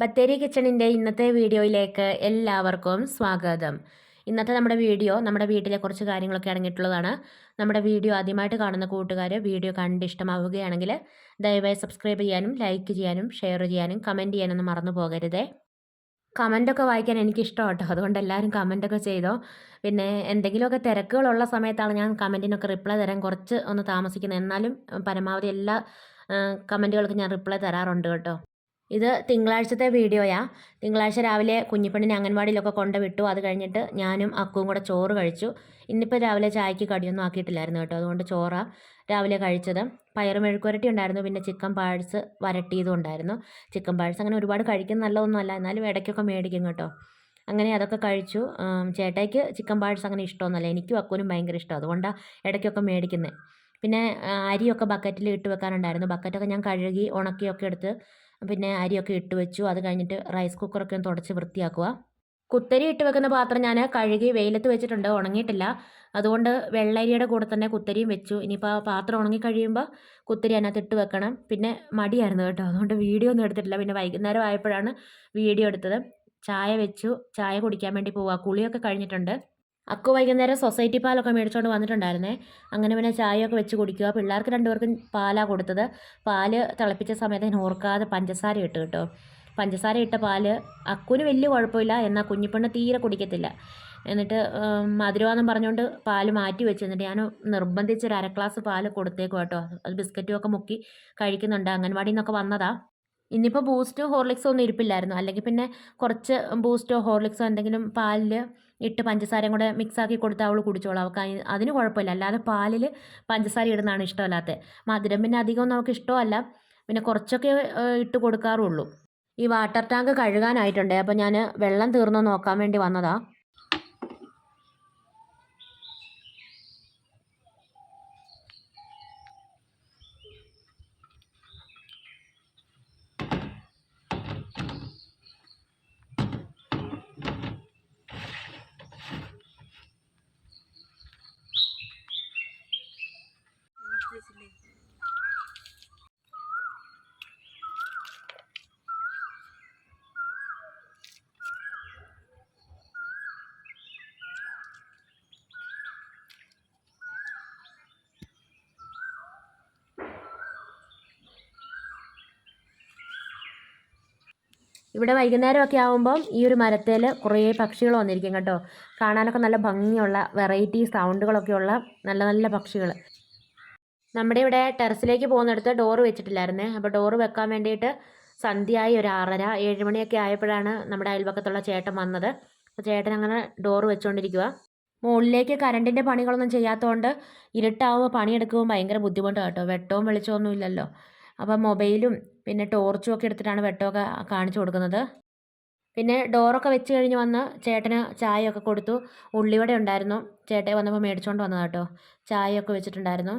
ബത്തേരി കിച്ചണിന്റെ ഇന്നത്തെ വീഡിയോയിലേക്ക് എല്ലാവർക്കും സ്വാഗതം. ഇന്നത്തെ നമ്മുടെ വീഡിയോ നമ്മുടെ വീട്ടിലെ കുറച്ച് കാര്യങ്ങളൊക്കെ അടങ്ങിയിട്ടുള്ളതാണ്. നമ്മുടെ വീഡിയോ ആദ്യമായിട്ട് കാണുന്ന കൂട്ടുകാർ വീഡിയോ കണ്ട് ഇഷ്ടമാവുകയാണെങ്കിൽ ദയവായി സബ്സ്ക്രൈബ് ചെയ്യാനും ലൈക്ക് ചെയ്യാനും ഷെയർ ചെയ്യാനും കമന്റ് ചെയ്യാനൊന്നും മറന്നു പോകരുതേ. കമന്റൊക്കെ വായിക്കാൻ എനിക്കിഷ്ടം കേട്ടോ അതുകൊണ്ട് എല്ലാവരും കമന്റൊക്കെ ചെയ്തോ. പിന്നെ എന്തെങ്കിലുമൊക്കെ തിരക്കുകളുള്ള സമയത്താണ് ഞാൻ കമന്റിനൊക്കെ റിപ്ലൈ തരാൻ കുറച്ച് ഒന്ന് താമസിക്കുന്നത്. എന്നാലും പരമാവധി എല്ലാ കമന്റുകൾക്കും ഞാൻ റിപ്ലൈ തരാറുണ്ട് കേട്ടോ. ഇത് തിങ്കളാഴ്ചത്തെ വീഡിയോയാ. തിങ്കളാഴ്ച രാവിലെ കുഞ്ഞിപ്പണ്ണിനെ അംഗൻവാടിയിലൊക്കെ കൊണ്ട് വിട്ടു. അത് കഴിഞ്ഞിട്ട് ഞാനും അക്കുവും കൂടെ ചോറ് കഴിച്ചു. ഇന്നിപ്പോൾ രാവിലെ ചായക്ക് കടിയൊന്നും ആക്കിയിട്ടില്ലായിരുന്നു കേട്ടോ. അതുകൊണ്ട് ചോറാ രാവിലെ കഴിച്ചത്. പയറ് മെഴുക്കുരട്ടി ഉണ്ടായിരുന്നു. പിന്നെ ചിക്കൻ പാഴ്സ് വരട്ടിയതും ഉണ്ടായിരുന്നു. ചിക്കൻ പാഴ്സ് അങ്ങനെ ഒരുപാട് കഴിക്കുന്ന നല്ലതൊന്നുമല്ല. എന്നാലും ഇടയ്ക്കൊക്കെ മേടിക്കും കേട്ടോ. അങ്ങനെ അതൊക്കെ കഴിച്ചു. ചേട്ടയ്ക്ക് ചിക്കൻ പാഴ്സ് അങ്ങനെ ഇഷ്ടമൊന്നുമല്ല. എനിക്കും അക്കുവിനും ഭയങ്കര ഇഷ്ടം. അതുകൊണ്ടാണ് ഇടയ്ക്കൊക്കെ മേടിക്കുന്നത് പിന്നെ അരിയൊക്കെ ബക്കറ്റിൽ ഇട്ട് വെക്കാനുണ്ടായിരുന്നു. ബക്കറ്റൊക്കെ ഞാൻ കഴുകി ഉണക്കിയൊക്കെ എടുത്ത് പിന്നെ അരിയൊക്കെ ഇട്ട് വെച്ചു. അത് കഴിഞ്ഞിട്ട് റൈസ് കുക്കറൊക്കെ ഒന്ന് തുടച്ച് വൃത്തിയാക്കുക. കുത്തരി ഇട്ട് വെക്കുന്ന പാത്രം ഞാൻ കഴുകി വെയിലത്ത് വെച്ചിട്ടുണ്ട്. ഉണങ്ങിയിട്ടില്ല. അതുകൊണ്ട് വെള്ളരിയുടെ കൂടെ തന്നെ കുത്തരിയും വെച്ചു. ഇനിയിപ്പോൾ പാത്രം ഉണങ്ങി കഴിയുമ്പോൾ കുത്തരി അതിനകത്ത് ഇട്ട് വെക്കണം. പിന്നെ മടിയായിരുന്നു കേട്ടോ. അതുകൊണ്ട് വീഡിയോ ഒന്നും എടുത്തിട്ടില്ല. പിന്നെ വൈകുന്നേരം ആയപ്പോഴാണ് വീഡിയോ എടുത്തത്. ചായ വെച്ചു. ചായ കുടിക്കാൻ വേണ്ടി പോവുക കുളിയൊക്കെ കഴിഞ്ഞിട്ടുണ്ട്. അക്കു വൈകുന്നേരം സൊസൈറ്റി പാലൊക്കെ മേടിച്ചുകൊണ്ട് വന്നിട്ടുണ്ടായിരുന്നേ. അങ്ങനെ പിന്നെ ചായയൊക്കെ വെച്ച് കുടിക്കുക. പിള്ളേർക്ക് രണ്ടുപേർക്കും പാലാണ് കൊടുത്തത്. പാൽ തിളപ്പിച്ച സമയത്ത് ഞാൻ ഓർക്കാതെ പഞ്ചസാര ഇട്ട് കേട്ടോ. പഞ്ചസാര ഇട്ട പാൽ അക്കുവിന് വലിയ കുഴപ്പമില്ല. എന്നാൽ കുഞ്ഞിപ്പെണ്ണ് തീരെ കുടിക്കത്തില്ല. എന്നിട്ട് മധുരവാദം പറഞ്ഞുകൊണ്ട് പാൽ മാറ്റി വെച്ച് എന്നിട്ട് ഞാൻ നിർബന്ധിച്ച് ഒരു അര ഗ്ലാസ് പാൽ കൊടുത്തേക്കും കേട്ടോ. അത് ബിസ്ക്കറ്റും ഒക്കെ മുക്കി കഴിക്കുന്നുണ്ട് അംഗൻവാടിയിൽ നിന്നൊക്കെ വന്നതാ. ഇനിയിപ്പോൾ ബൂസ്റ്റോ ഹോർലിക്സോ ഒന്നും ഇരിപ്പില്ലായിരുന്നു. അല്ലെങ്കിൽ പിന്നെ കുറച്ച് ബൂസ്റ്റോ ഹോർലിക്സോ എന്തെങ്കിലും പാലിൽ ഇട്ട് പഞ്ചസാരയും കൂടെ മിക്സാക്കി കൊടുത്താൽ അവൾ കുടിച്ചോളാം. അവൾക്ക് അതിന് കുഴപ്പമില്ല. അല്ലാതെ പാലിൽ പഞ്ചസാര ഇടുന്നതാണ് ഇഷ്ടമല്ലാത്തത് മധുരം പിന്നെ അധികം അവൾക്ക് ഇഷ്ടമല്ല. പിന്നെ കുറച്ചൊക്കെ ഇട്ട് കൊടുക്കാറുള്ളൂ. ഈ വാട്ടർ ടാങ്ക് കഴുകാനായിട്ടുണ്ട്. അപ്പോൾ ഞാൻ വെള്ളം തീർന്നോ നോക്കാൻ വേണ്ടി വന്നതാണ് ഇവിടെ വൈകുന്നേരമൊക്കെ ആകുമ്പം ഈ ഒരു മരത്തിൽ കുറേ പക്ഷികൾ വന്നിരിക്കും കേട്ടോ. കാണാനൊക്കെ നല്ല ഭംഗിയുള്ള വെറൈറ്റി സൗണ്ടുകളൊക്കെ ഉള്ള നല്ല നല്ല പക്ഷികൾ നമ്മുടെ ഇവിടെ ടെറസിലേക്ക് പോകുന്നിടത്ത് ഡോറ് വെച്ചിട്ടില്ലായിരുന്നേ. അപ്പോൾ ഡോറ് വെക്കാൻ വേണ്ടിയിട്ട് സന്ധ്യയായി ഒരു ആറര ഏഴ് മണിയൊക്കെ ആയപ്പോഴാണ് നമ്മുടെ അയൽപക്കത്തുള്ള ചേട്ടൻ വന്നത്. അപ്പോൾ ചേട്ടൻ അങ്ങനെ ഡോറ് വെച്ചുകൊണ്ടിരിക്കുക മുകളിലേക്ക് കറണ്ടിന്റെ പണികളൊന്നും ചെയ്യാത്തതുകൊണ്ട് ഇരുട്ടാവുമ്പോൾ പണിയെടുക്കുമ്പോൾ ഭയങ്കര ബുദ്ധിമുട്ടാണ് കേട്ടോ. വെട്ടവും വെളിച്ചമൊന്നും ഇല്ലല്ലോ. അപ്പോൾ മൊബൈലും പിന്നെ ടോർച്ചും ഒക്കെ എടുത്തിട്ടാണ് വെട്ടമൊക്കെ കാണിച്ചു കൊടുക്കുന്നത്. പിന്നെ ഡോറൊക്കെ വെച്ച് കഴിഞ്ഞ് വന്ന് ചേട്ടന് ചായയൊക്കെ കൊടുത്തു. ഉള്ളിവട ഉണ്ടായിരുന്നു. ചേട്ടൻ വന്നപ്പോൾ മേടിച്ചുകൊണ്ട് വന്നതാണ് കേട്ടോ ചായയൊക്കെ വെച്ചിട്ടുണ്ടായിരുന്നു.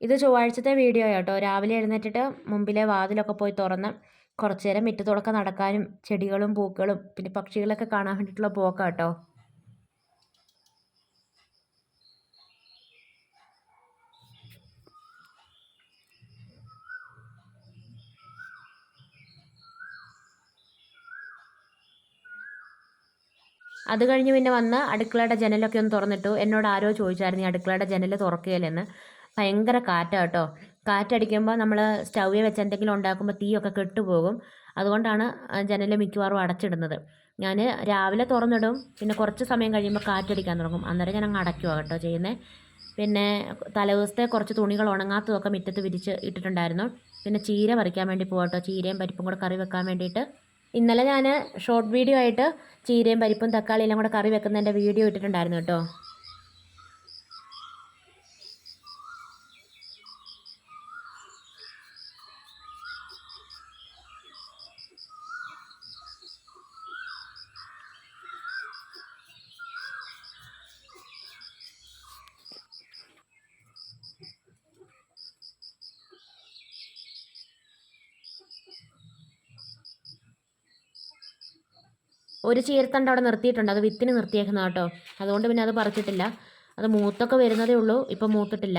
ഇത് ചൊവ്വാഴ്ചത്തെ വീഡിയോ കേട്ടോ രാവിലെ എഴുന്നേറ്റിട്ട് മുമ്പിലെ വാതിലൊക്കെ പോയി തുറന്ന് കുറച്ചു നേരം മുറ്റത്തോടൊക്കെ നടക്കാനും ചെടികളും പൂക്കളും പിന്നെ പക്ഷികളൊക്കെ കാണാൻ വേണ്ടിയിട്ടുള്ള പോക്കാണ് അത് കഴിഞ്ഞ് പിന്നെ വന്ന് അടുക്കളയുടെ ജനലൊക്കെ ഒന്ന് തുറന്നിട്ടു. എന്നോട് ആരോ ചോദിച്ചായിരുന്നു ഈ അടുക്കളയുടെ ജനൽ തുറക്കുകയില്ലെന്ന്. ഭയങ്കര കാറ്റാണ് കേട്ടോ കാറ്റടിക്കുമ്പോൾ നമ്മൾ സ്റ്റൗവിൽ വെച്ച് എന്തെങ്കിലും ഉണ്ടാക്കുമ്പോൾ തീയൊക്കെ കെട്ടുപോകും. അതുകൊണ്ടാണ് ജനൽ മിക്കവാറും അടച്ചിടുന്നത്. ഞാൻ രാവിലെ തുറന്നിടും. പിന്നെ കുറച്ച് സമയം കഴിയുമ്പോൾ കാറ്റടിക്കാൻ തുടങ്ങും. അന്നേരം ഞാൻ അങ്ങ് അടയ്ക്കുക കേട്ടോ ചെയ്യുന്നത് പിന്നെ തലേദിവസത്തെ കുറച്ച് തുണികൾ ഉണങ്ങാത്തതൊക്കെ മുറ്റത്ത് വിരിച്ച് ഇട്ടിട്ടുണ്ടായിരുന്നു. പിന്നെ ചീര പറിക്കാൻ വേണ്ടി പോകട്ടോ ചീരയും പരിപ്പും കൂടെ കറി വെക്കാൻ വേണ്ടിയിട്ട് ഇന്നലെ ഞാൻ ഷോർട്ട് വീഡിയോ ആയിട്ട് ചീരയും പരിപ്പും തക്കാളിയെല്ലാം കൂടെ കറി വെക്കുന്നതിന്റെ വീഡിയോ ഇട്ടിട്ടുണ്ടായിരുന്നു കേട്ടോ. ഒരു ചീരത്തണ്ട് അവിടെ നിർത്തിയിട്ടുണ്ട്. അത് വിത്തിന് നിർത്തിയേക്കുന്ന കേട്ടോ. അതുകൊണ്ട് പിന്നെ അത് പറിച്ചിട്ടില്ല. അത് മൂത്തൊക്കെ വരുന്നതേ ഉള്ളൂ. ഇപ്പം മൂത്തിട്ടില്ല.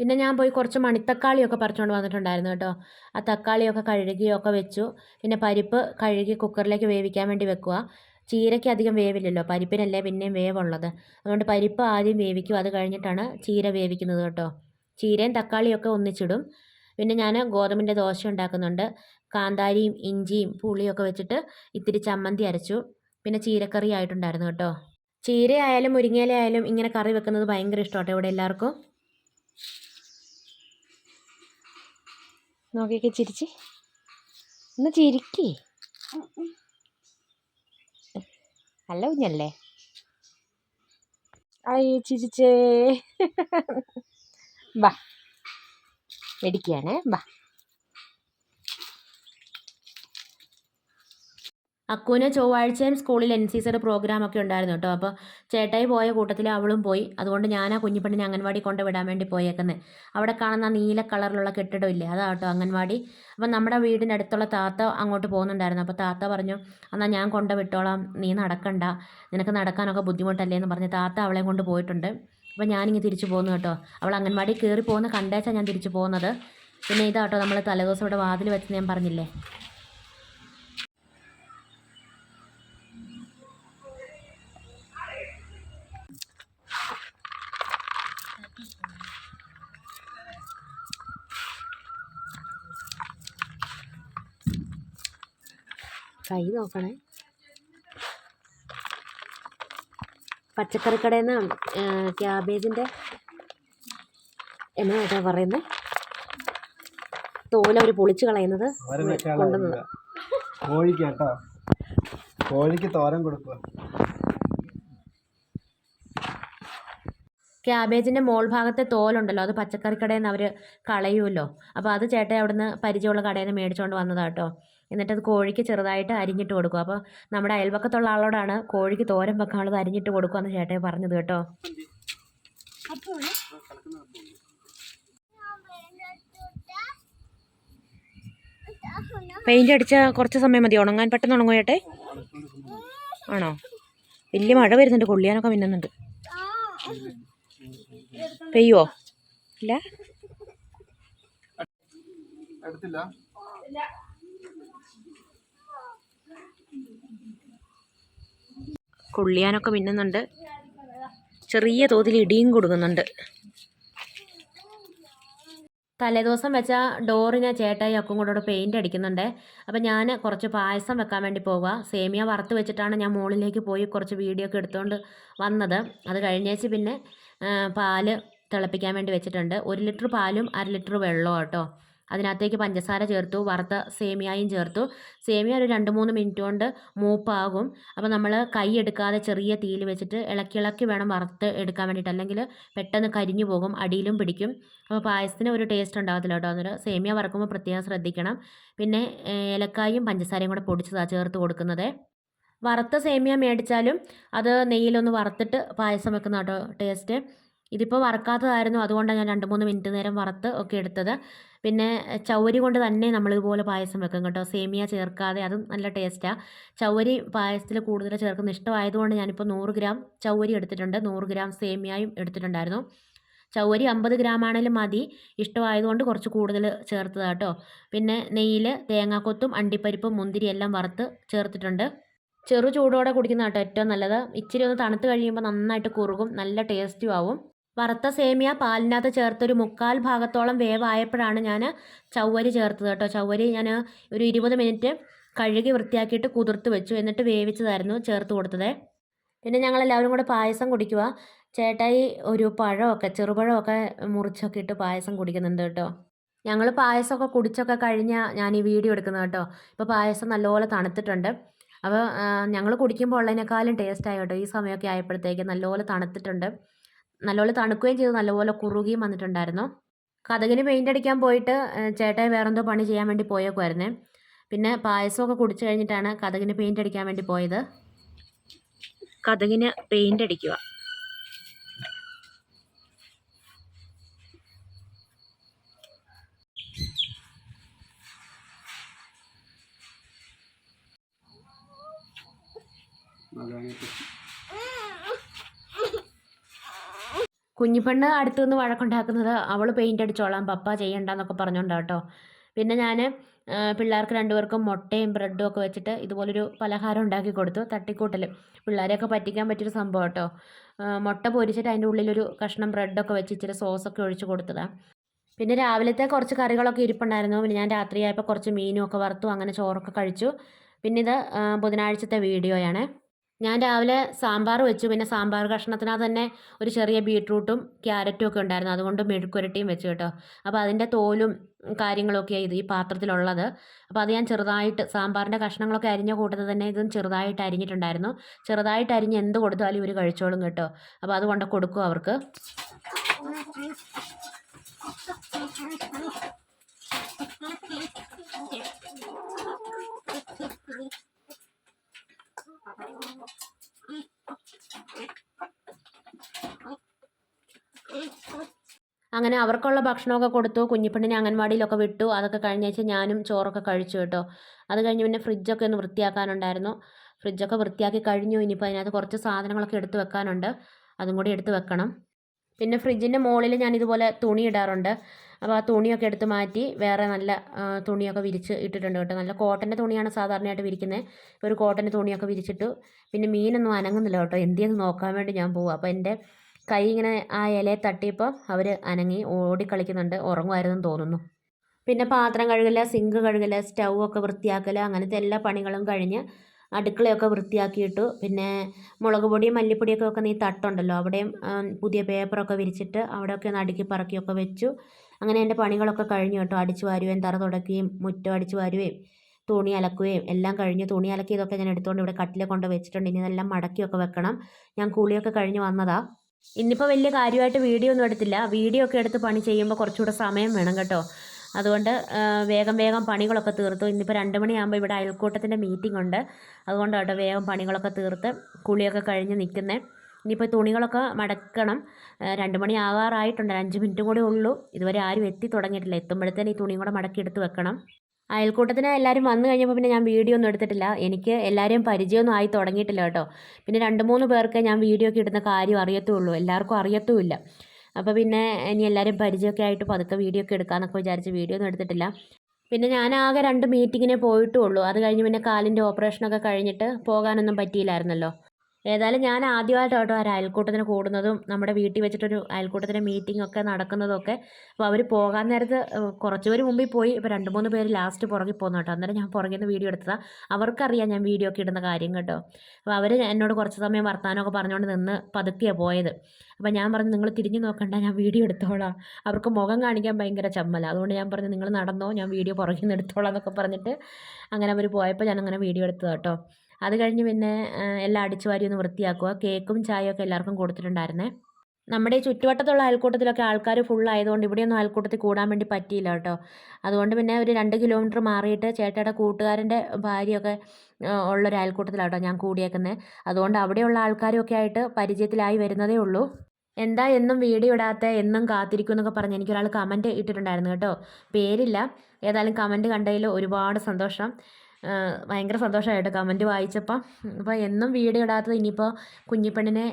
പിന്നെ ഞാൻ പോയി കുറച്ച് മണിത്തക്കാളിയൊക്കെ പറിച്ചുകൊണ്ട് വന്നിട്ടുണ്ടായിരുന്നു കേട്ടോ. ആ തക്കാളിയൊക്കെ കഴുകിയൊക്കെ വെച്ചു. പിന്നെ പരിപ്പ് കഴുകി കുക്കറിലേക്ക് വേവിക്കാൻ വേണ്ടി വെക്കുക. ചീരയ്ക്ക് അധികം വേവില്ലല്ലോ. പരിപ്പിനല്ലേ പിന്നെയും വേവുള്ളത്. അതുകൊണ്ട് പരിപ്പ് ആദ്യം വേവിക്കും അത് കഴിഞ്ഞിട്ടാണ് ചീര വേവിക്കുന്നത് കേട്ടോ. ചീരയും തക്കാളിയൊക്കെ ഒന്നിച്ചിടും. പിന്നെ ഞാൻ ഗോതമ്പിന്റെ ദോശ ഉണ്ടാക്കുന്നുണ്ട്. കാന്താരിയും ഇഞ്ചിയും പുളിയൊക്കെ വെച്ചിട്ട് ഇത്തിരി ചമ്മന്തി അരച്ചു. പിന്നെ ചീരക്കറി ആയിട്ടുണ്ടായിരുന്നു കേട്ടോ. ചീര ആയാലും മുരിങ്ങയില ആയാലും ഇങ്ങനെ കറി വെക്കുന്നത് ഭയങ്കര ഇഷ്ടമാട്ടോ ഇവിടെ എല്ലാവർക്കും. നോക്കിയൊക്കെ ചിരിച്ച്. ഒന്ന് ചിരിക്കേ. അല്ല കുഞ്ഞല്ലേ? അയ്യോ ചിരിച്ചേ. ബാ. മേടിക്കുകയാണേ. ബാ. അക്കുവിന് ചൊവ്വാഴ്ചയും സ്കൂളിൽ എൻ സി സിയുടെ പ്രോഗ്രാം ഒക്കെ ഉണ്ടായിരുന്നു കേട്ടോ. അപ്പോൾ ചേട്ടായി പോയ കൂട്ടത്തിൽ അവളും പോയി. അതുകൊണ്ട് ഞാൻ ആ കുഞ്ഞിപ്പെണ്ണിനെ അംഗൻവാടി കൊണ്ട് വിടാൻ വേണ്ടി പോയേക്കുന്നത് അവിടെ കാണുന്ന നീല കളറിലുള്ള കെട്ടിടം ഇല്ലേ? അതാ കേട്ടോ അംഗൻവാടി. അപ്പം നമ്മുടെ വീടിന്റെ അടുത്തുള്ള താത്ത അങ്ങോട്ട് പോകുന്നുണ്ടായിരുന്നു. അപ്പോൾ താത്ത പറഞ്ഞു എന്നാൽ ഞാൻ കൊണ്ട് വിട്ടോളാം. നീ നടക്കണ്ട. നിനക്ക് നടക്കാനൊക്കെ ബുദ്ധിമുട്ടല്ലേ? എന്ന് പറഞ്ഞ് താത്ത അവളെ കൊണ്ട് പോയിട്ടുണ്ട്. അപ്പോൾ ഞാനിങ്ങനെ തിരിച്ചു പോകുന്നു കേട്ടോ. അവൾ അംഗൻവാടി കയറി പോകുന്ന കണ്ടേച്ചാണ് ഞാൻ തിരിച്ചു പോകുന്നത്. പിന്നെ ഇതാട്ടോ നമ്മൾ തലേദിവസം ഇവിടെ വാതിൽ വെച്ച് ഞാൻ പറഞ്ഞില്ലേ? കൈ നോക്കണേ. പച്ചക്കറിക്കടയിൽ നിന്ന് ക്യാബേജിന്റെ എന്നാ ഏതാ പറയുന്നത് തോല അവർ പൊളിച്ച് കളയുന്നത് കൊണ്ടുവന്നത്. കോഴിക്ക് കേട്ടോ. കോഴിക്ക് തോരൻ കൊടുക്കുക. ക്യാബേജിന്റെ മോൾ ഭാഗത്തെ തോലുണ്ടല്ലോ അത് പച്ചക്കറിക്കടയിൽ നിന്ന് അവർ കളയുമല്ലോ അപ്പോൾ അത് ചേട്ടൻ അവിടുന്ന് പരിചയമുള്ള കടയിൽ നിന്ന് മേടിച്ചുകൊണ്ട് വന്നതാട്ടോ എന്നിട്ട് അത് കോഴിക്ക് ചെറുതായിട്ട് അരിഞ്ഞിട്ട് കൊടുക്കും. അപ്പോൾ നമ്മുടെ അയൽപക്കത്തുള്ള ആളോടാണ് കോഴിക്ക് തോരൻ വെക്കാനുള്ളത് അരിഞ്ഞിട്ട് കൊടുക്കുമെന്ന് ചേട്ടൻ പറഞ്ഞത് കേട്ടോ. പെയിന്റ് അടിച്ച കുറച്ച് സമയം മതി. ഉണങ്ങാൻ പെട്ടെന്ന് ഉണങ്ങും ചേട്ടേ ആണോ? വലിയ മഴ വരുന്നുണ്ട്. കൊള്ളിയാനൊക്കെ മിന്നുന്നുണ്ട്. പെയ്യോ ഇല്ല? കൊള്ളിയാനൊക്കെ മിന്നുന്നുണ്ട്. ചെറിയ തോതിൽ ഇടിയും കൊടുക്കുന്നുണ്ട്. തലേദിവസം വെച്ച ഡോറിന് ചേട്ടായി അക്കും കൂടെ പെയിന്റ് അടിക്കുന്നുണ്ട്. അപ്പം ഞാൻ കുറച്ച് പായസം വെക്കാൻ വേണ്ടി പോവുക സേമിയ വറുത്ത് വെച്ചിട്ടാണ് ഞാൻ മുകളിലേക്ക് പോയി കുറച്ച് വീഡിയോ ഒക്കെ എടുത്തുകൊണ്ട് വന്നത്. അത് കഴിഞ്ഞേച്ച് പിന്നെ പാൽ തിളപ്പിക്കാൻ വേണ്ടി വെച്ചിട്ടുണ്ട്. ഒരു ലിറ്റർ പാലും അര ലിറ്റർ വെള്ളവും കേട്ടോ അതിനകത്തേക്ക് പഞ്ചസാര ചേർത്തു വറുത്ത സേമിയയും ചേർത്തു. സേമിയ ഒരു രണ്ട് മൂന്ന് മിനിറ്റ് കൊണ്ട് മൂപ്പാകും. അപ്പോൾ നമ്മൾ കൈ എടുക്കാതെ ചെറിയ തീയിൽ വെച്ചിട്ട് ഇളക്കി ഇളക്കി വേണം വറുത്ത് എടുക്കാൻ വേണ്ടിയിട്ട്. അല്ലെങ്കിൽ പെട്ടെന്ന് കരിഞ്ഞു പോകും അടിയിലും പിടിക്കും. അപ്പോൾ പായസത്തിന് ഒരു ടേസ്റ്റ് ഉണ്ടാകത്തില്ല കേട്ടോ. അതൊരു സേമിയ വറക്കുമ്പോൾ പ്രത്യേകം ശ്രദ്ധിക്കണം. പിന്നെ ഇലക്കായും പഞ്ചസാരയും കൂടെ പൊടിച്ചതാണ് ചേർത്ത് കൊടുക്കുന്നത്. വറുത്ത സേമിയ മേടിച്ചാലും അത് നെയ്യിലൊന്ന് വറുത്തിട്ട് പായസം വെക്കുന്ന കേട്ടോ ടേസ്റ്റ് ഇതിപ്പോൾ വറക്കാത്തതായിരുന്നു. അതുകൊണ്ടാണ് ഞാൻ രണ്ട് മൂന്ന് മിനിറ്റ് നേരം വറുത്ത് ഒക്കെ എടുത്തത്. പിന്നെ ചൗവരി കൊണ്ട് തന്നെ നമ്മളിതുപോലെ പായസം വെക്കും കേട്ടോ. സേമിയ ചേർക്കാതെ അതും നല്ല ടേസ്റ്റാണ് ചൗവരി പായസത്തിൽ കൂടുതൽ ചേർക്കുന്ന ഇഷ്ടമായതുകൊണ്ട് ഞാനിപ്പോൾ നൂറ് ഗ്രാം ചൗവരി എടുത്തിട്ടുണ്ട്. നൂറ് ഗ്രാം സേമിയയും എടുത്തിട്ടുണ്ടായിരുന്നു. ചൗവരി അമ്പത് ഗ്രാം ആണെങ്കിലും മതി. ഇഷ്ടമായതുകൊണ്ട് കുറച്ച് കൂടുതൽ ചേർത്തതാണ് കേട്ടോ. പിന്നെ നെയ്യിൽ തേങ്ങാക്കൊത്തും അണ്ടിപ്പരിപ്പും മുന്തിരി എല്ലാം വറുത്ത് ചേർത്തിട്ടുണ്ട്. ചെറു ചൂടോടെ കുടിക്കുന്ന കേട്ടോ ഏറ്റവും നല്ലത്. ഇച്ചിരി ഒന്ന് തണുത്ത് കഴിയുമ്പോൾ നന്നായിട്ട് കുറുകും നല്ല ടേസ്റ്റും ആവും. വറുത്ത സേമിയ പാലിനകത്ത് ചേർത്തൊരു മുക്കാൽ ഭാഗത്തോളം വേവായപ്പോഴാണ് ഞാൻ ചവ്വരി ചേർത്തത് കേട്ടോ. ചവ്വരി ഞാൻ ഒരു ഇരുപത് മിനിറ്റ് കഴുകി വൃത്തിയാക്കിയിട്ട് കുതിർത്ത് വെച്ചു. എന്നിട്ട് വേവിച്ചതായിരുന്നു ചേർത്ത് കൊടുത്തത്. പിന്നെ ഞങ്ങളെല്ലാവരും കൂടെ പായസം കുടിക്കുക ചേട്ടായി ഒരു പഴമൊക്കെ ചെറുപഴമൊക്കെ മുറിച്ചൊക്കെ ഇട്ട് പായസം കുടിക്കുന്നുണ്ട് കേട്ടോ. ഞങ്ങൾ പായസമൊക്കെ കുടിച്ചൊക്കെ കഴിഞ്ഞാൽ ഞാൻ ഈ വീഡിയോ എടുക്കുന്നത് കേട്ടോ. ഇപ്പോൾ പായസം നല്ലപോലെ തണുത്തിട്ടുണ്ട്. അപ്പോൾ ഞങ്ങൾ കുടിക്കുമ്പോൾ ഉള്ളതിനേക്കാളും ടേസ്റ്റായി കേട്ടോ. ഈ സമയമൊക്കെ ആയപ്പോഴത്തേക്ക് നല്ലപോലെ തണുത്തിട്ടുണ്ട്. നല്ലപോലെ തണുക്കുകയും ചെയ്തു നല്ലപോലെ കുറുകയും വന്നിട്ടുണ്ടായിരുന്നു. കഥകിന് പെയിന്റ് അടിക്കാൻ പോയിട്ട് ചേട്ടൻ വേറെന്തോ പണി ചെയ്യാൻ വേണ്ടി പോയേക്കുമായിരുന്നേ പിന്നെ പായസമൊക്കെ കുടിച്ചു കഴിഞ്ഞിട്ടാണ് കഥകിന് പെയിന്റ് അടിക്കാൻ വേണ്ടി പോയത്. കഥകിന് പെയിന്റ് അടിക്കുക. കുഞ്ഞിപ്പെണ്ണ് അടുത്തു നിന്ന് വഴക്കുണ്ടാക്കുന്നത് അവൾ പെയിന്റ് അടിച്ചോളാം പപ്പ ചെയ്യണ്ടെന്നൊക്കെ പറഞ്ഞുകൊണ്ടാണ് കേട്ടോ പിന്നെ ഞാൻ പിള്ളേർക്ക് രണ്ടുപേർക്കും മുട്ടയും ബ്രെഡും ഒക്കെ വെച്ചിട്ട് ഇതുപോലൊരു പലഹാരം ഉണ്ടാക്കി കൊടുത്തു തട്ടിക്കൂട്ടൽ പിള്ളേരെയൊക്കെ പറ്റിക്കാൻ പറ്റിയൊരു സംഭവം കേട്ടോ മുട്ട പൊരിച്ചിട്ട് അതിന്റെ ഉള്ളിലൊരു കഷ്ണം ബ്രെഡൊക്കെ വെച്ച് ഇച്ചിരി സോസൊക്കെ ഒഴിച്ച് കൊടുത്തതാണ് പിന്നെ രാവിലത്തെ കുറച്ച് കറികളൊക്കെ ഇരിപ്പുണ്ടായിരുന്നു. പിന്നെ ഞാൻ രാത്രിയായപ്പോൾ കുറച്ച് മീനും ഒക്കെ വറുത്തു അങ്ങനെ ചോറൊക്കെ കഴിച്ചു. പിന്നെ ഇത് ബുധനാഴ്ചത്തെ വീഡിയോയാണ്. ഞാൻ രാവിലെ സാമ്പാർ വെച്ചു പിന്നെ സാമ്പാർ കഷ്ണത്തിനകത്ത് തന്നെ ഒരു ചെറിയ ബീട്രൂട്ടും ക്യാരറ്റും ഒക്കെ ഉണ്ടായിരുന്നു അതുകൊണ്ട് മെഴുക്കുരട്ടിയും വെച്ചു കേട്ടോ അപ്പോൾ അതിന്റെ തോലും കാര്യങ്ങളൊക്കെയാണ് ഇത് ഈ പാത്രത്തിലുള്ളത് അപ്പോൾ അത് ഞാൻ ചെറുതായിട്ട് സാമ്പാറിന്റെ കഷ്ണങ്ങളൊക്കെ അരിഞ്ഞ കൂട്ടത്തിൽ തന്നെ ഇതും ചെറുതായിട്ട് അരിഞ്ഞിട്ടുണ്ടായിരുന്നു ചെറുതായിട്ട് അരിഞ്ഞ് എന്ത് കൊടുത്താലും ഇവർ കഴിച്ചോളും കേട്ടോ അപ്പോൾ അത് കൊണ്ട് കൊടുക്കും അവർക്ക് അങ്ങനെ അവർക്കുള്ള ഭക്ഷണമൊക്കെ കൊടുത്തു. കുഞ്ഞിപ്പെണ്ണിനെ അംഗൻവാടിയിലൊക്കെ വിട്ടു. അതൊക്കെ കഴിഞ്ഞേച്ച് ഞാനും ചോറൊക്കെ കഴിച്ചു കേട്ടോ. അത് കഴിഞ്ഞ് പിന്നെ ഫ്രിഡ്ജൊക്കെ ഒന്ന് വൃത്തിയാക്കാനുണ്ടായിരുന്നു. ഫ്രിഡ്ജൊക്കെ വൃത്തിയാക്കി കഴിഞ്ഞു. ഇനിയിപ്പോൾ അതിനകത്ത് കുറച്ച് സാധനങ്ങളൊക്കെ എടുത്ത് വെക്കാനുണ്ട്. അതും കൂടി എടുത്ത് വെക്കണം. പിന്നെ ഫ്രിഡ്ജിന്റെ മുകളിൽ ഞാൻ ഇതുപോലെ തുണി ഇടാറുണ്ട്. അപ്പോൾ ആ തുണിയൊക്കെ എടുത്ത് മാറ്റി വേറെ നല്ല തുണിയൊക്കെ വിരിച്ച് ഇട്ടിട്ടുണ്ട് കേട്ടോ. നല്ല കോട്ടന്റെ തുണിയാണ് സാധാരണയായിട്ട് വിരിക്കുന്നത് ഇപ്പോൾ ഒരു കോട്ടന്റെ തുണിയൊക്കെ വിരിച്ചിട്ടു. പിന്നെ മീനൊന്നും അനങ്ങുന്നില്ല കേട്ടോ. എന്തിയെന്ന് നോക്കാൻ വേണ്ടി ഞാൻ പോകും അപ്പോൾ എന്റെ കൈ ഇങ്ങനെ ആ ഇലയെ തട്ടിയപ്പോൾ അവർ അനങ്ങി ഓടിക്കളിക്കുന്നുണ്ട്. ഉറങ്ങുമായിരുന്നെന്ന് തോന്നുന്നു. പിന്നെ പാത്രം കഴുകല സിങ്ക് കഴുകല സ്റ്റൗ ഒക്കെ വൃത്തിയാക്കൽ അങ്ങനത്തെ എല്ലാ പണികളും കഴിഞ്ഞ് അടുക്കളയൊക്കെ വൃത്തിയാക്കിയിട്ടു. പിന്നെ മുളക് പൊടിയും മല്ലിപ്പൊടിയൊക്കെ വെക്കുന്ന ഈ തട്ടുണ്ടല്ലോ അവിടെയും പുതിയ പേപ്പറൊക്കെ വിരിച്ചിട്ട് അവിടെയൊക്കെ ഒന്ന് അടുക്കി പറക്കിയൊക്കെ വെച്ചു. അങ്ങനെ എന്റെ പണികളൊക്കെ കഴിഞ്ഞു കേട്ടോ. അടിച്ചു വാരുകയും തറ തുടക്കുകയും മുറ്റം അടിച്ചു വാരുകയും തുണി അലക്കുകയും എല്ലാം കഴിഞ്ഞു. തുണി അലക്കിയതൊക്കെ ഞാൻ എടുത്തുകൊണ്ട് ഇവിടെ കട്ടിലെ കൊണ്ട് വെച്ചിട്ടുണ്ട്. ഇനി ഇതെല്ലാം മടക്കിയൊക്കെ വെക്കണം. ഞാൻ കുളിയൊക്കെ കഴിഞ്ഞ് വന്നതാ. ഇന്നിപ്പോൾ വലിയ കാര്യമായിട്ട് വീഡിയോ ഒന്നും എടുത്തില്ല. വീഡിയോ ഒക്കെ എടുത്ത് പണി ചെയ്യുമ്പോൾ കുറച്ചുകൂടെ സമയം വേണം കേട്ടോ. അതുകൊണ്ട് വേഗം വേഗം പണികളൊക്കെ തീർത്തു. ഇന്നിപ്പോൾ രണ്ട് മണിയാകുമ്പോൾ ഇവിടെ അയൽക്കൂട്ടത്തിന്റെ മീറ്റിംഗ് ഉണ്ട്. അതുകൊണ്ട് കേട്ടോ വേഗം പണികളൊക്കെ തീർത്ത് കുളിയൊക്കെ കഴിഞ്ഞ് നിൽക്കുന്നത് ഇനിയിപ്പോൾ തുണികളൊക്കെ മടക്കണം. രണ്ട് മണി ആകാറായിട്ടുണ്ട്. അഞ്ച് മിനിറ്റും കൂടി ഉള്ളൂ. ഇതുവരെ ആരും എത്തി തുടങ്ങിയിട്ടില്ല. എത്തുമ്പോഴത്തേന് ഈ തുണിയും കൂടെ മടക്കി എടുത്ത് വെക്കണം. അയൽക്കൂട്ടത്തിന് എല്ലാവരും വന്നു കഴിഞ്ഞപ്പോൾ പിന്നെ ഞാൻ വീഡിയോ ഒന്നും എടുത്തിട്ടില്ല. എനിക്ക് എല്ലാവരെയും പരിചയമൊന്നും ആയി തുടങ്ങിയിട്ടില്ല കേട്ടോ. പിന്നെ രണ്ട് മൂന്ന് പേർക്ക് ഞാൻ വീഡിയോ ഒക്കെ ഇടുന്ന കാര്യം അറിയത്തുള്ളൂ. എല്ലാവർക്കും അറിയത്തുമില്ല. അപ്പോൾ പിന്നെ ഇനി എല്ലാവരും പരിചയമൊക്കെ ആയിട്ട് പതുക്കെ വീഡിയോ ഒക്കെ എടുക്കാമെന്നൊക്കെ വിചാരിച്ച് വീഡിയോ ഒന്നും എടുത്തിട്ടില്ല. പിന്നെ ഞാൻ ആകെ രണ്ട് മീറ്റിങ്ങിനെ പോയിട്ടുള്ളൂ. അത് കഴിഞ്ഞ് പിന്നെ കാലിന്റെ ഓപ്പറേഷനൊക്കെ കഴിഞ്ഞിട്ട് പോകാനൊന്നും പറ്റിയില്ലായിരുന്നല്ലോ. ഏതായാലും ഞാൻ ആദ്യമായിട്ട് കേട്ടോ ഒരു അയൽക്കൂട്ടത്തിന് കൂടുന്നതും നമ്മുടെ വീട്ടിൽ വെച്ചിട്ടൊരു അയൽക്കൂട്ടത്തിന്റെ മീറ്റിംഗ് ഒക്കെ നടക്കുന്നതൊക്കെ. അപ്പോൾ അവർ പോകാൻ നേരത്ത് കുറച്ച് പേര് മുമ്പിൽ പോയി ഇപ്പോൾ രണ്ട് മൂന്ന് പേര് ലാസ്റ്റ് പുറകിൽ പോകുന്നു കേട്ടോ. അന്നേരം ഞാൻ പുറകിൽ നിന്ന് വീഡിയോ എടുത്തതാണ് അവർക്കറിയാം ഞാൻ വീഡിയോ ഒക്കെ ഇടുന്ന കാര്യം കേട്ടോ. അപ്പോൾ അവർ എന്നോട് കുറച്ച് സമയം വർത്തമാനമൊക്കെ പറഞ്ഞുകൊണ്ട് നിന്ന് പതുക്കെയാണ് പോയത്. അപ്പോൾ ഞാൻ പറഞ്ഞു നിങ്ങൾ തിരിഞ്ഞു നോക്കണ്ട ഞാൻ വീഡിയോ എടുത്തോളാം. അവർക്ക് മുഖം കാണിക്കാൻ ഭയങ്കര ചമ്മല. അതുകൊണ്ട് ഞാൻ പറഞ്ഞു നിങ്ങൾ നടന്നോ ഞാൻ വീഡിയോ പുറകിൽ നിന്ന് എടുത്തോളാം എന്നൊക്കെ പറഞ്ഞിട്ട് അങ്ങനെ അവർ പോയപ്പോൾ ഞാൻ അങ്ങനെ വീഡിയോ എടുത്തതാട്ടോ അത് കഴിഞ്ഞ് പിന്നെ എല്ലാം അടിച്ചു വാരി ഒന്ന് വൃത്തിയാക്കുക കേക്കും ചായയും ഒക്കെ എല്ലാവർക്കും കൊടുത്തിട്ടുണ്ടായിരുന്നേ. നമ്മുടെ ഈ ചുറ്റുവട്ടത്തുള്ള അയൽക്കൂട്ടത്തിലൊക്കെ ആൾക്കാർ ഫുൾ ആയതുകൊണ്ട് ഇവിടെയൊന്നും അയൽക്കൂട്ടത്തിൽ കൂടാൻ വേണ്ടി പറ്റിയില്ല കേട്ടോ. അതുകൊണ്ട് പിന്നെ ഒരു രണ്ട് കിലോമീറ്റർ മാറിയിട്ട് ചേട്ടയുടെ കൂട്ടുകാരന്റെ ഭാര്യയൊക്കെ ഉള്ളൊരു അയൽക്കൂട്ടത്തിലാട്ടോ ഞാൻ കൂടിയേക്കുന്നത് അതുകൊണ്ട് അവിടെയുള്ള ആൾക്കാരൊക്കെ ആയിട്ട് പരിചയത്തിലായി വരുന്നതേ ഉള്ളൂ. എന്താ എന്നും വീഡിയോ ഇടാത്ത എന്നും കാത്തിരിക്കും എന്നൊക്കെ പറഞ്ഞ് എനിക്കൊരാൾ കമന്റ് ഇട്ടിട്ടുണ്ടായിരുന്നു കേട്ടോ. പേരില്ല. ഏതായാലും കമന്റ് കണ്ടതിൽ ഒരുപാട് സന്തോഷം. ഭയങ്കര സന്തോഷമായിട്ട് കമന്റ് വായിച്ചപ്പോൾ അപ്പോൾ എന്നും വീഡിയോ ഇടാത്തത് ഇനിയിപ്പോൾ കുഞ്ഞിപ്പെണ്ണിനെ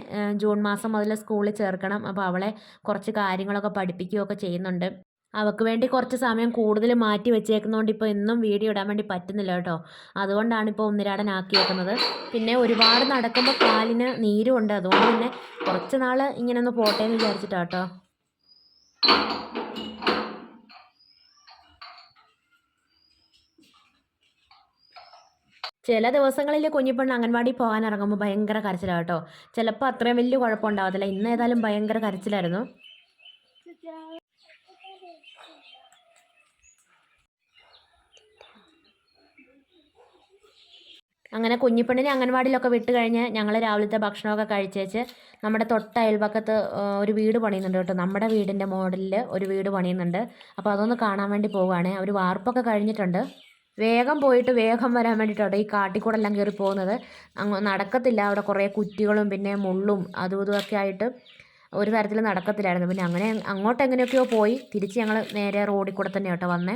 ജൂൺ മാസം മുതൽ സ്കൂളിൽ ചേർക്കണം. അപ്പോൾ അവളെ കുറച്ച് കാര്യങ്ങളൊക്കെ പഠിപ്പിക്കുകയൊക്കെ ചെയ്യുന്നുണ്ട്. അവൾക്ക് വേണ്ടി കുറച്ച് സമയം കൂടുതൽ മാറ്റി വെച്ചേക്കുന്നതുകൊണ്ട് ഇപ്പോൾ എന്നും വീഡിയോ ഇടാൻ വേണ്ടി പറ്റുന്നില്ല കേട്ടോ. അതുകൊണ്ടാണ് ഇപ്പോൾ ഒന്നിരാടനാക്കിയേക്കുന്നത് പിന്നെ ഒരുപാട് നടക്കുമ്പോൾ കാലിന് നീരും ഉണ്ട്. അതുകൊണ്ട് തന്നെ കുറച്ച് നാൾ ഇങ്ങനെ ഒന്ന് പോട്ടെ എന്ന് വിചാരിച്ചിട്ടാ കേട്ടോ ചില ദിവസങ്ങളിൽ കുഞ്ഞിപ്പെണ്ണ് അംഗൻവാടി പോകാൻ ഇറങ്ങുമ്പോൾ ഭയങ്കര കരച്ചിലാണ് കേട്ടോ. ചിലപ്പോൾ അത്രയും വലിയ കുഴപ്പമുണ്ടാവത്തില്ല. ഇന്ന് ഏതായാലും ഭയങ്കര കരച്ചിലായിരുന്നു. അങ്ങനെ കുഞ്ഞിപ്പെണ്ണിനെ അംഗൻവാടിയിലൊക്കെ വിട്ട് കഴിഞ്ഞ് ഞങ്ങൾ രാവിലത്തെ ഭക്ഷണമൊക്കെ കഴിച്ചേച്ച് നമ്മുടെ തൊട്ട അയൽപക്കത്ത് ഒരു വീട് പണിയുന്നുണ്ട് കേട്ടോ. നമ്മുടെ വീടിന്റെ മോഡലിൽ ഒരു വീട് പണിയുന്നുണ്ട്. അപ്പോൾ അതൊന്ന് കാണാൻ വേണ്ടി പോവുകയാണ്. അവർ വാർപ്പൊക്കെ കഴിഞ്ഞിട്ടുണ്ട്. വേഗം പോയിട്ട് വേഗം വരാൻ വേണ്ടിയിട്ടാണ് ഈ കാട്ടിക്കൂടെ എല്ലാം കയറി പോകുന്നത്. അങ്ങ് നടക്കത്തില്ല. അവിടെ കുറേ കുറ്റികളും പിന്നെ മുള്ളും അതും ഇതും ഒക്കെ ആയിട്ട് ഒരു തരത്തിൽ നടക്കത്തില്ലായിരുന്നു. പിന്നെ അങ്ങനെ അങ്ങോട്ട് എങ്ങനെയൊക്കെയോ പോയി. തിരിച്ച് ഞങ്ങൾ നേരെ റോഡിൽ കൂടെ തന്നെ കേട്ടോ വന്നേ.